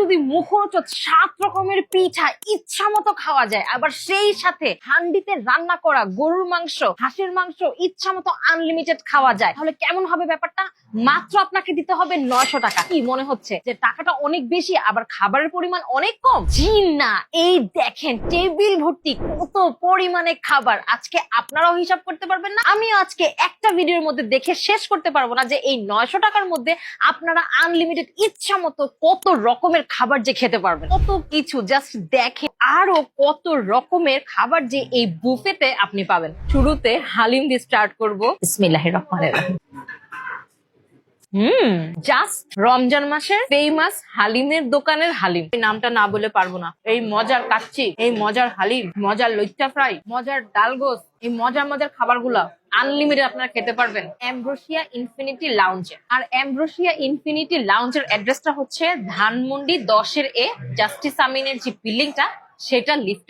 যদি মুখরোচক সাত রকমের পিঠা ইচ্ছা মতো খাওয়া যায়, আবার সেই সাথে হান্ডিতে রান্না করা গরুর মাংস, হাঁসের মাংস ইচ্ছা মতো আনলিমিটেড খাওয়া যায়, তাহলে কেমন হবে ব্যাপারটা? মাত্র আপনাকে দিতে হবে নয়শো টাকা। কি মনে হচ্ছে যে টাকাটা অনেক বেশি, আবার খাবারের পরিমাণ অনেক কম? না, এই দেখেন টেবিল ভর্তি কত পরিমাণে খাবার। আজকে আপনারাও হিসাব করতে পারবেন না, আমিও আজকে একটা ভিডিওর মধ্যে দেখে শেষ করতে পারব না যে এই নয়শো টাকার মধ্যে আপনারা আনলিমিটেড ইচ্ছা মতো কত রকমের খাবার যে খেতে পারবেন কত কিছু জাস্ট দেখে, আরও কত রকমের খাবার যে এই বুফেতে আপনি পাবেন। শুরুতে হালিম দিয়ে স্টার্ট করব। বিসমিল্লাহ রহমানের রহিম। হুম জাস্ট রমজান মাসের ফেমাস হালিমের দোকানের হালিম। এই নামটা না বলে পারব না। এই মজার কাচ্চি, এই মজার হালিম, মজার লইট্টা ফ্রাই, মজার ডালগোস এই মজার মজার খাবারগুলা। আনলিমিটেড আপনারা খেতে পারবেন। অ্যাম্ব্রোসিয়া ইনফিনিটি লাউঞ্জে আর অ্যাম্ব্রোসিয়া ইনফিনিটি লাউঞ্জের অ্যাড্রেসটা হচ্ছে ধানমন্ডি দশের এ জাস্টিস আমিনের যে বিল্ডিংটা সেটা লিফট